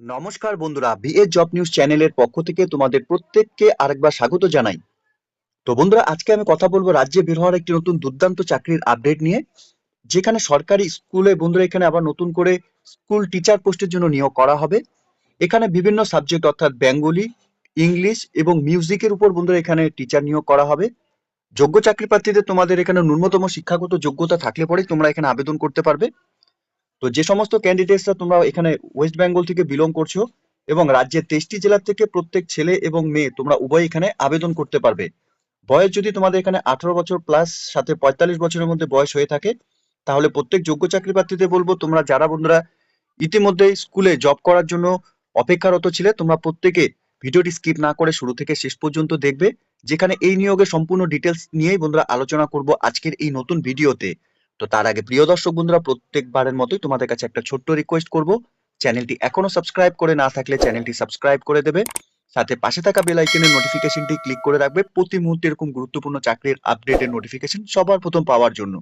নমস্কার বন্ধুরা, BA job news চ্যানেলের পক্ষ থেকে তোমাদের প্রত্যেককে আরেকবার স্বাগত জানাই। তো বন্ধুরা, আজকে আমি কথা বলব রাজ্যে বের হওয়ার একটি নতুন দুর্দান্ত চাকরির আপডেট নিয়ে, যেখানে সরকারি স্কুলে বন্ধুরা এখানে আবার নতুন করে স্কুল টিচার পোস্টের জন্য নিয়োগ করা হবে। এখানে বিভিন্ন সাবজেক্ট অর্থাৎ বেঙ্গলি, ইংলিশ এবং মিউজিকের উপর বন্ধুরা এখানে টিচার নিয়োগ করা হবে। যোগ্য চাকরি প্রার্থীদের তোমাদের এখানে ন্যূনতম শিক্ষাগত যোগ্যতা থাকলে পরেই তোমরা এখানে আবেদন করতে পারবে। তো যে সমস্ত ক্যান্ডিডেটসরা তোমরা এখানে ওয়েস্ট বেঙ্গল থেকে বিলং করছ এবং রাজ্যের তেইশটি জেলার থেকে প্রত্যেক ছেলে এবং মেয়ে তোমরা উভয় এখানে আবেদন করতে পারবে। বয়স যদি তোমাদের এখানে আঠারো বছর প্লাস সাথে পঁয়তাল্লিশ বছরের মধ্যে বয়স হয়ে থাকে, তাহলে প্রত্যেক যোগ্য চাকরি প্রার্থীদের বলব, তোমরা যারা বন্ধুরা ইতিমধ্যে স্কুলে জব করার জন্য অপেক্ষারত ছিলে, তোমরা প্রত্যেকে ভিডিওটি স্কিপ না করে শুরু থেকে শেষ পর্যন্ত দেখবে। যেখানে এই নিয়োগের সম্পূর্ণ ডিটেলস নিয়েই বন্ধুরা আলোচনা করব আজকের এই নতুন ভিডিওতে। তো তার আগে প্রিয় দর্শক বন্ধুরা, প্রত্যেকবারের মতোই তোমাদের কাছে একটা ছোট্ট রিকোয়েস্ট করব। চ্যানেলটি এখনও সাবস্ক্রাইব করে না থাকলে চ্যানেলটি সাবস্ক্রাইব করে দেবে। সাথে পাশে থাকা বেল আইকনের নোটিফিকেশনটি ক্লিক করে রাখবে। প্রতি মুহূর্তে এরকম গুরুত্বপূর্ণ চাকরির আপডেটের নোটিফিকেশন সবার প্রথম পাওয়ার জন্য।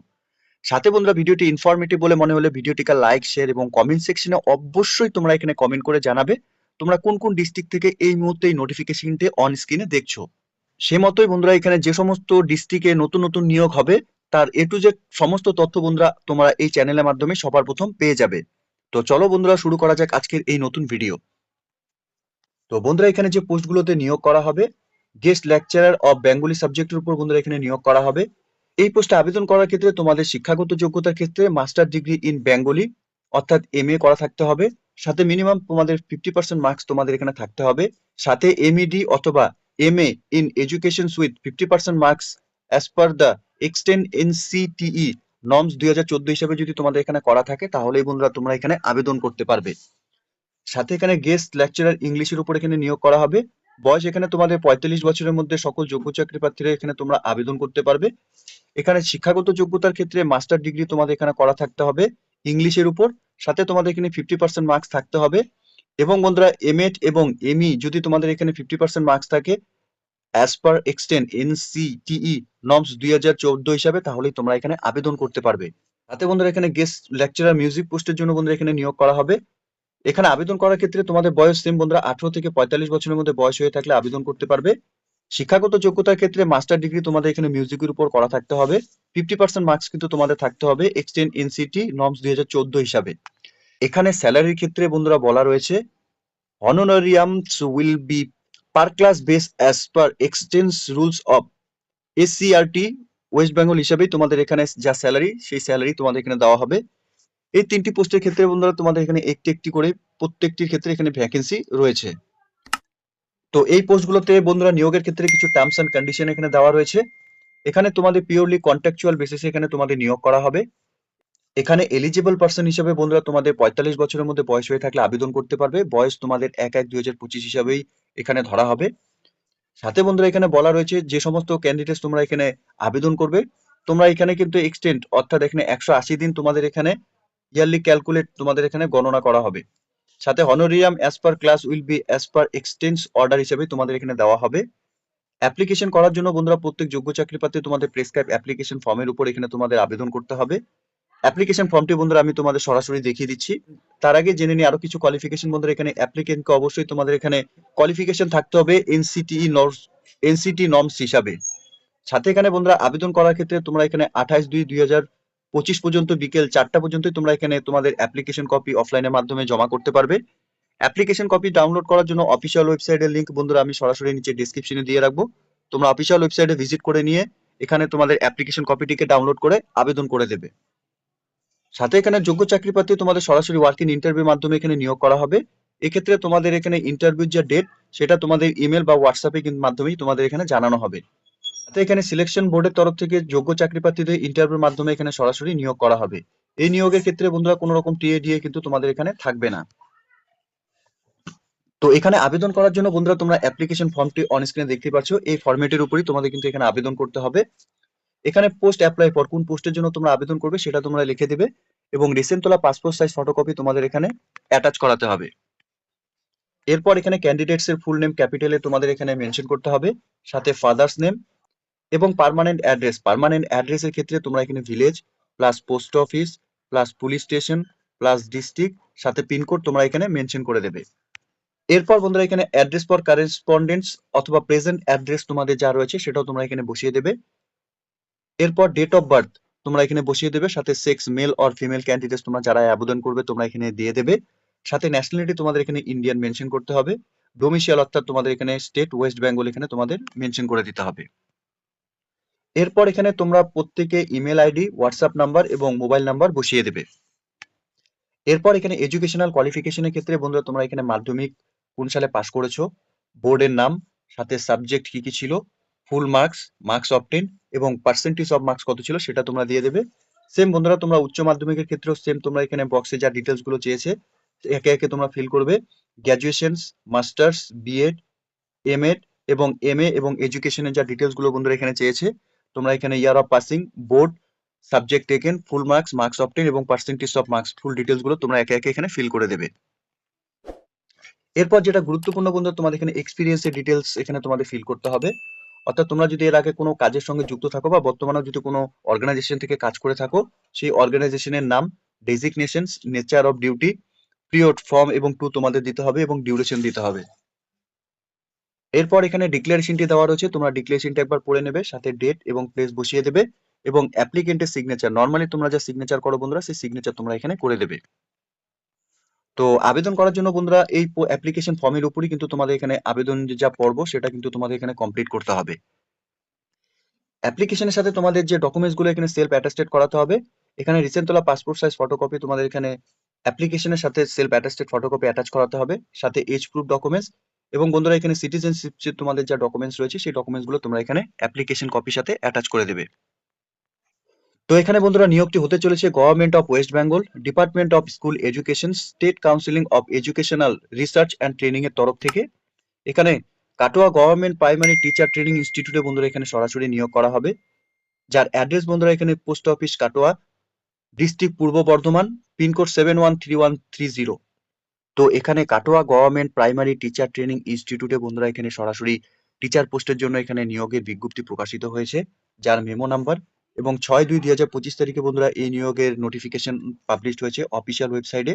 সাথে বন্ধুরা, ভিডিওটি ইনফরমেটিভ বলে মনে হলে ভিডিওটিকে লাইক শেয়ার এবং কমেন্ট সেকশনে অবশ্যই তোমরা এখানে কমেন্ট করে জানাবে। তোমরা কোন কোন ডিস্ট্রিক্ট থেকে এই মুহূর্তে এই নোটিফিকেশনটি অন স্ক্রিনে দেখছ? সে মতোই বন্ধুরা, এখানে যে সমস্ত ডিস্ট্রিক্টে নতুন নতুন নিয়োগ হবে তার এ টু জেড সমস্ত তথ্য বন্ধুরা তোমরা এই চ্যানেলের মাধ্যমে সবার প্রথম পেয়ে যাবে। তো চলো বন্ধুরা শুরু করা যাক আজকের এই নতুন ভিডিও তো বন্ধুরা এখানে যে পোস্টগুলোতে নিয়োগ করা হবে গেস্ট লেকচারার অফ বেঙ্গলি সাবজেক্টের উপর বন্ধুরা এখানে নিয়োগ করা হবে। এই পোস্টে আবেদন করার ক্ষেত্রে তোমাদের শিক্ষাগত যোগ্যতার ক্ষেত্রে মাস্টার ডিগ্রি ইন বেঙ্গলি অর্থাৎ এম করা থাকতে হবে। সাথে মিনিমাম তোমাদের ফিফটি পার্সেন্ট মার্কস তোমাদের এখানে থাকতে হবে। সাথে এমইডি অথবা M in education with fifty percent marks as per the extant NCTE norms দুই হাজার চোদ্দ হিসাবে যদি তোমাদের এখানে করা থাকে, তাহলেই বন্ধুরা তোমরা এখানে আবেদন করতে পারবে। সাথে এখানে গেস্ট লেকচারার ইংলিশের উপর এখানে নিয়োগ করা হবে। বয়স এখানে তোমাদের পঁয়তাল্লিশ বছরের মধ্যে সকল যোগ্য চাকরি প্রার্থীরা এখানে তোমরা আবেদন করতে পারবে। এখানে শিক্ষাগত যোগ্যতার ক্ষেত্রে মাস্টার ডিগ্রি তোমাদের এখানে করা থাকতে হবে ইংলিশের উপর। সাথে তোমাদের এখানে ফিফটি পার্সেন্ট মার্কস থাকতে হবে। এবং বন্ধুরা এমএড এবং এমই যদি তোমাদের এখানে ফিফটি পার্সেন্ট মার্কস থাকে as per extant NCTE norms দুই হাজার চোদ্দ হিসাবে, তাহলেই তোমরা এখানে আবেদন করতে পারবে। তাতে বন্ধুরা এখানে গেস্ট লেকচারার মিউজিক পোস্টের জন্য বন্ধুরা এখানে নিয়োগ করা হবে। এখানে আবেদন করার ক্ষেত্রে তোমাদের বয়স সেম বন্ধুরা, আঠারো থেকে পঁয়তাল্লিশ বছরের মধ্যে বয়স হয়ে থাকলে আবেদন করতে পারবে। শিক্ষাগত যোগ্যতার ক্ষেত্রে মাস্টার ডিগ্রি তোমাদের এখানে মিউজিকের উপর করা থাকতে হবে। ফিফটি পার্সেন্ট মার্কস কিন্তু তোমাদের থাকতে হবে এক্সটেন্ড এনসিটি নর্মস দুই হাজার চোদ্দ হিসাবে। এখানে স্যালারির ক্ষেত্রে বন্ধুরা বলা রয়েছে, honorariums will be per class base as per exchange rules of SCRT West Bengal হিসাবেই তোমাদের এখানে যা স্যালারি সেই স্যালারি তোমাদের এখানে দেওয়া হবে। এই তিনটি পোস্টের ক্ষেত্রে বন্ধুরা, তোমাদের এখানে একটি একটি করে প্রত্যেকটির ক্ষেত্রে এখানে ভ্যাকেন্সি রয়েছে। তো এই পোস্টগুলোতে বন্ধুরা নিয়োগের ক্ষেত্রে কিছু টার্মস এন্ড কন্ডিশন এখানে দেওয়া রয়েছে। এখানে তোমাদের পিওরলি কন্ট্রাকচুয়াল বেসিসে এখানে তোমাদের নিয়োগ করা হবে। এখানে এলিজিবল পার্সন হিসেবে বন্ধুরা তোমাদের পঁয়তাল্লিশ বছরের মধ্যে বয়স হয়ে থাকলে আবেদন করতে পারবে। বয়স তোমাদের এক এক দুই হাজার পঁচিশ হিসাবেই এখানে ধরা হবে। সাথে বন্ধুরা, এখানে বলা রয়েছে যে সমস্ত ক্যান্ডিডেটস তোমরা এখানে আবেদন করবে। তোমরা এখানে কিন্তু এক্সটেন্ড অর্থাৎ এখানে একশো আশি দিন তোমাদের এখানে ইয়ারলি ক্যালকুলেট তোমাদের এখানে গণনা করা হবে। সাথে honorarium as per class will be as per extant order হিসেবে তোমাদের এখানে দেওয়া হবে। অ্যাপ্লিকেশন করার জন্য বন্ধুরা, প্রত্যেক যোগ্য চাকরি প্রার্থী তোমাদের প্রেসক্রাইব অ্যাপ্লিকেশন ফর্মের উপর এখানে তোমাদের আবেদন করতে হবে। অ্যাপ্লিকেশন ফর্মটি বন্ধুরা আমি তোমাদের সরাসরি দেখিয়ে দিচ্ছি। তার আগে জেনে নিই আরও কিছু কোয়ালিফিকেশন বন্ধুরা, এখানে অ্যাপ্লিকেন্টকে অবশ্যই তোমাদের এখানে কোয়ালিফিকেশন থাকতে হবে এনসিটিই নর্মস এনসিটি নর্মস হিসাবে। সাথে এখানে বন্ধুরা আবেদন করার ক্ষেত্রে তোমরা এখানে আঠাশ দুই দুই হাজার পঁচিশ পর্যন্ত বিকেল চারটা পর্যন্তই তোমরা এখানে তোমাদের অ্যাপ্লিকেশন কপি অফলাইনের মাধ্যমে জমা করতে পারবে। অ্যাপ্লিকেশন কপি ডাউনলোড করার জন্য অফিসিয়াল ওয়েবসাইটের লিংক বন্ধুরা আমি সরাসরি নিচে ডিসক্রিপশনে দিয়ে রাখব। তোমরা অফিসিয়াল ওয়েবসাইটে ভিজিট করে নিয়ে এখানে তোমাদের অ্যাপ্লিকেশন কপিটিকে ডাউনলোড করে আবেদন করে দেবে। সাথে এখানে যোগ্য চাকরি প্রার্থী তোমাদের সরাসরি ওয়ার্কিং ইন্টারভিউর মাধ্যমে এখানে নিয়োগ করা হবে। এক্ষেত্রে তোমাদের এখানে ইন্টারভিউ যে ডেট সেটা তোমাদের ইমেল বা হোয়াটসঅ্যাপে মাধ্যমেই তোমাদের এখানে জানানো হবে। সাথে এখানে সিলেকশন বোর্ডের তরফ থেকে যোগ্য চাকরি প্রার্থীদের ইন্টারভিউর মাধ্যমে এখানে সরাসরি নিয়োগ করা হবে। এই নিয়োগের ক্ষেত্রে বন্ধুরা কোনো রকম টিএ ডিএ কিন্তু তোমাদের এখানে থাকবে না। তো এখানে আবেদন করার জন্য বন্ধুরা তোমরা অ্যাপ্লিকেশন ফর্মটি অন স্ক্রিনে দেখতে পাচ্ছ। এই ফরম্যাটের উপরই তোমাদের কিন্তু এখানে আবেদন করতে হবে। এখানে পোস্ট অ্যাপ্লাই ফর কোন পোস্টের জন্য তোমরা আবেদন করবে সেটা তোমরা লিখে দেবে এবং রিসেন্ট তোলা পাসপোর্ট সাইজ ফটোকপি তোমাদের এখানে অ্যাটাচ করাতে হবে। এরপর এখানে ক্যান্ডিডেটস এর ফুল নেম ক্যাপিটালে তোমাদের এখানে মেনশন করতে হবে, সাথে ফাদার্স নেম এবং পার্মানেন্ট অ্যাড্রেস পার্মানেন্ট অ্যাড্রেসের ক্ষেত্রে তোমরা এখানে village plus post office plus police station plus district সাথে পিনকোড তোমরা এখানে মেনশন করে দেবে। এরপর বন্ধুরা এখানে অ্যাড্রেস ফর কারেসপন্ডেন্স অথবা প্রেজেন্ট অ্যাড্রেস তোমাদের যা রয়েছে সেটাও তোমরা এখানে বসিয়ে দেবে। এরপর ডেট অফ বার্থ তোমরা এখানে বসিয়ে দেবে, সাথে sex male or female candidate তোমরা যারা আবেদন করবে তোমরা এখানে দিয়ে দেবে। সাথে ন্যাশনালিটি তোমাদের এখানে ইন্ডিয়ান মেনশন করতে হবে। ডোমিসিয়াল অর্থাৎ তোমাদের এখানে স্টেট ওয়েস্ট বেঙ্গল এখানে তোমাদের মেনশন করে দিতে হবে। এরপর এখানে তোমরা প্রত্যেকে ইমেল আইডি হোয়াটসঅ্যাপ নাম্বার এবং মোবাইল নাম্বার বসিয়ে দেবে। এরপর এখানে এডুকেশনাল কোয়ালিফিকেশনের ক্ষেত্রে বন্ধুরা তোমরা এখানে মাধ্যমিক কোন সালে পাশ করেছ? বোর্ডের নাম, সাথে সাবজেক্ট কি কি ছিল? ফুল মার্কস মার্কস অবটেন এবং পার্সেন্টেজ অফ মার্কস কত ছিল সেটা তোমরা দিয়ে দেবে। সেম বন্ধুরা, তোমরা উচ্চ মাধ্যমিকের ক্ষেত্রেও সেম তোমরা এখানে বক্সে যা ডিটেলসগুলো চেয়েছে, একে একে তোমরা ফিল করবে। Graduations masters B Ed M Ed এবং এমএ এবং এডুকেশনের যা ডিটেলসগুলো বন্ধুরা এখানে চেয়েছে, তোমরা এখানে year of passing board subject taken full marks marks obtain এবং পার্সেন্টেজ অফ মার্কস ফুল ডিটেলসগুলো তোমরা একে একে এখানে ফিল করে দেবে। এরপর যেটা গুরুত্বপূর্ণ বন্ধু তোমাদের এখানে এক্সপিরিয়েন্সের ডিটেলস এখানে তোমাদের ফিল করতে হবে। অর্থাৎ তোমরা যদি এর আগে কোনো কাজের সঙ্গে যুক্ত থাকো বা বর্তমানে যদি কোনো অর্গানাইজেশন থেকে কাজ করে থাকো, সেই অর্গানাইজেশনের নাম designation nature of duty period from এবং টু তোমাদের দিতে হবে এবং ডিউরেশন দিতে হবে। এরপর এখানে ডিক্লারেশনটি দেওয়া রয়েছে, তোমরা ডিক্লারেশনটা একবার পড়ে নেবে, সাথে ডেট এবং প্লেস বসিয়ে দেবে এবং অ্যাপ্লিকেন্টের সিগনেচার নর্মালি তোমরা যা সিগনেচার করো বন্ধুরা, সেই সিগনেচার তোমরা এখানে করে দেবে। তো আবেদন করার জন্য বন্ধুরা এই অ্যাপ্লিকেশন ফর্মের উপরই কিন্তু তোমাদের এখানে আবেদন যা পর্ব সেটা কিন্তু তোমাদের এখানে কমপ্লিট করতে হবে। অ্যাপ্লিকেশনের সাথে তোমাদের যে ডকুমেন্টসগুলো এখানে সেলফ অ্যাটাস্টেড করাতে হবে, এখানে রিসেন্ট তোলা পাসপোর্ট সাইজ ফটোকপি তোমাদের এখানে অ্যাপ্লিকেশনের সাথে সেলফ অ্যাটাস্টেড ফটোকপি অ্যাটাচ করাতে হবে, সাথে এজ প্রুফ ডকুমেন্টস এবং বন্ধুরা এখানে সিটিজেনশিপ যে তোমাদের যা ডকুমেন্টস রয়েছে, সেই ডকুমেন্টসগুলো তোমরা এখানে অ্যাপ্লিকেশন কপির সাথে অ্যাটাচ করে দেবে। তো এখানে বন্ধুরা নিয়োগটি হতে চলেছে government of West Bengal department of school education state counselling of educational research and training এর তরফ থেকে। এখানে Katwa government primary teacher training ইনস্টিটিউটে বন্ধুরা এখানে সরাসরি নিয়োগ করা হবে। যার অ্যাড্রেস বন্ধুরা এখানে post office Katwa district Purba Bardhaman pincode seven one three one three zero তো এখানে Katwa government primary teacher training ইনস্টিটিউটে বন্ধুরা এখানে সরাসরি টিচার পোস্টের জন্য এখানে নিয়োগের বিজ্ঞপ্তি প্রকাশিত হয়েছে। যার মেমো নাম্বার এবং ছয় দুই দুই হাজার পঁচিশ তারিখে বন্ধুরা এই নিয়োগের নোটিফিকেশন পাবলিশ হয়েছে অফিসিয়াল ওয়েবসাইটে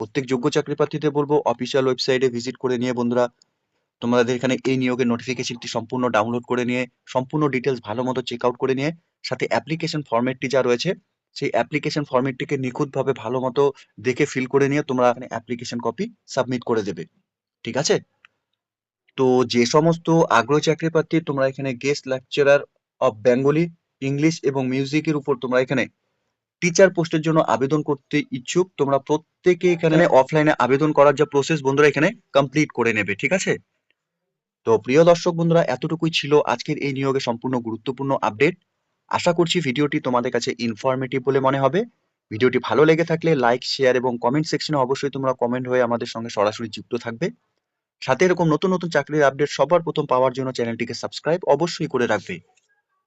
প্রত্যেক যোগ্য চাকরি প্রার্থীদের বলব অফিসিয়াল ওয়েবসাইটে ভিজিট করে নিয়ে বন্ধুরা তোমাদের এখানে এই নিয়োগের নোটিফিকেশনটি সম্পূর্ণ ডাউনলোড করে নিয়ে, সম্পূর্ণ ডিটেলস ভালো মতো চেক আউট করে নিয়ে, সাথে অ্যাপ্লিকেশন ফরম্যাটটি যা রয়েছে, সেই অ্যাপ্লিকেশন ফরম্যাটটিকে নিখুঁতভাবে ভালো মতো দেখে ফিল করে নিয়ে তোমরা এখানে অ্যাপ্লিকেশন কপি সাবমিট করে দেবে। ঠিক আছে? তো যে সমস্ত আগ্রহ চাকরি প্রার্থী তোমরা এখানে guest lecturer of Bengali English এবং মিউজিকের উপর তোমরা এখানে টিচার পোস্টের জন্য আবেদন করতে ইচ্ছুক। তোমরা প্রত্যেকে এখানে অফলাইনে আবেদন করার যা প্রসেস বন্ধুরা এখানে কমপ্লিট করে নেবে ঠিক আছে? তো প্রিয় দর্শক বন্ধুরা এতটুকুই ছিল আজকের এই নিয়োগে সম্পূর্ণ গুরুত্বপূর্ণ আপডেট আশা করছি ভিডিওটি তোমাদের কাছে ইনফরমেটিভ বলে মনে হবে। ভিডিওটি ভালো লেগে থাকলে লাইক শেয়ার এবং কমেন্ট সেকশনে অবশ্যই তোমরা কমেন্ট হয়ে আমাদের সঙ্গে সরাসরি যুক্ত থাকবে। সাথে এরকম নতুন নতুন চাকরির আপডেট সবার প্রথম পাওয়ার জন্য চ্যানেলটিকে সাবস্ক্রাইব অবশ্যই করে রাখবে।